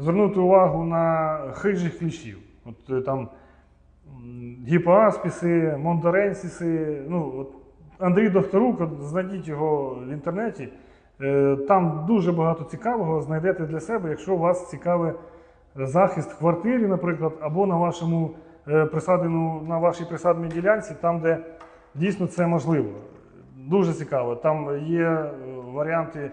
звернути увагу на хижих кліщів. От е, там гіпоаспіси, монторенсіси. Ну, от Андрій Докторук, знайдіть його в інтернеті. Е, Там дуже багато цікавого знайдете для себе, якщо вас цікавий захист в квартирі, наприклад, або на вашому е, присадену, на вашій присадній ділянці, там, де дійсно це можливо. Дуже цікаво. Там є е, варіанти, е,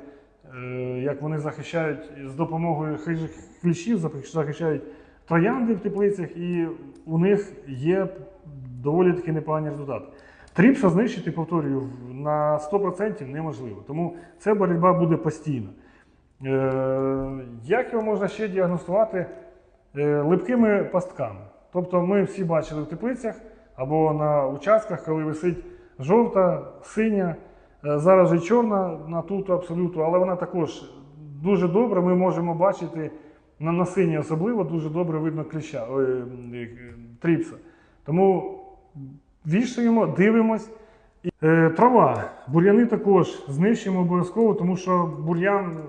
як вони захищають з допомогою хижих кліщів, захищають троянди в теплицях, і у них є доволі таки непогані результати. Тріпса знищити, повторюю, на 100% неможливо. Тому ця боротьба буде постійна. Е, Як його можна ще діагностувати? Е, Липкими пастками. Тобто ми всі бачили в теплицях або на участках, коли висить жовта, синя, е, зараз же чорна на туту абсолютно, але вона також дуже добре. Ми можемо бачити на, на синій особливо дуже добре видно кліща, ой, е, тріпса. Тому вішаємо, дивимось. Е, трава. Бур'яни також знищимо обов'язково, тому що бур'ян е,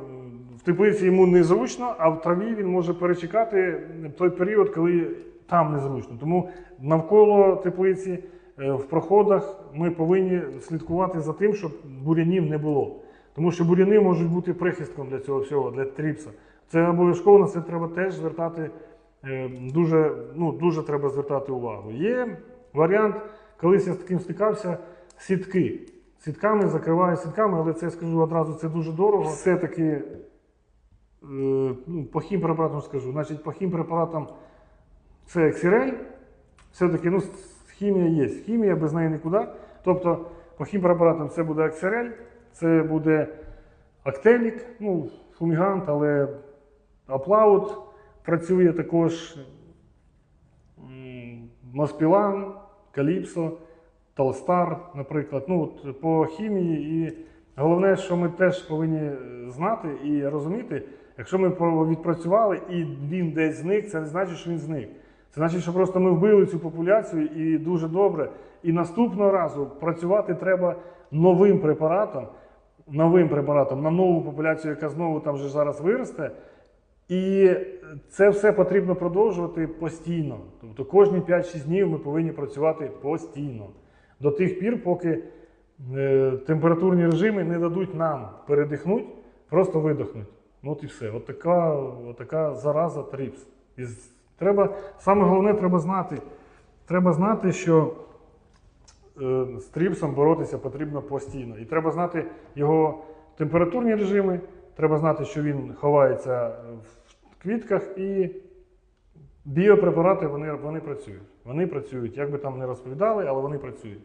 в теплиці йому незручно, а в траві він може перечекати той період, коли там незручно. Тому навколо теплиці, е, в проходах ми повинні слідкувати за тим, щоб бур'янів не було. Тому що бур'яни можуть бути прихистком для цього всього, для тріпса. Це обов'язково на це треба теж звертати е, дуже, ну, дуже треба звертати увагу. Є варіант, колись я з таким стикався, сітки. Сітками закриваю сітками, але це я скажу одразу, це дуже дорого. Все-таки е, ну, по хімпрепаратам скажу. Значить, по хімпрепаратам це ексірель. Все-таки ну, хімія є. Хімія без неї нікуди. Тобто по хімпрепаратам це буде аксерель, це буде актелік, ну, фумігант, але аплаут працює також м, Моспілан, Каліпсо, Талстар, наприклад. Ну, от по хімії. І головне, що ми теж повинні знати і розуміти, якщо ми відпрацювали і він десь зник, це не значить, що він зник. Це значить, що просто ми вбили цю популяцію і дуже добре. І наступного разу працювати треба новим препаратом, новим препаратом на нову популяцію, яка знову там вже зараз виросте. І це все потрібно продовжувати постійно. Тобто кожні 5-6 днів ми повинні працювати постійно. До тих пір, поки е, температурні режими не дадуть нам передихнути, просто видихнути. Ну от і все. От така, от така зараза тріпс. І з- треба, саме головне, треба знати, треба знати, що е, з тріпсом боротися потрібно постійно. І треба знати його температурні режими, треба знати, що він ховається в квітках, і біопрепарати вони, вони працюють. Вони працюють, як би там не розповідали, але вони працюють.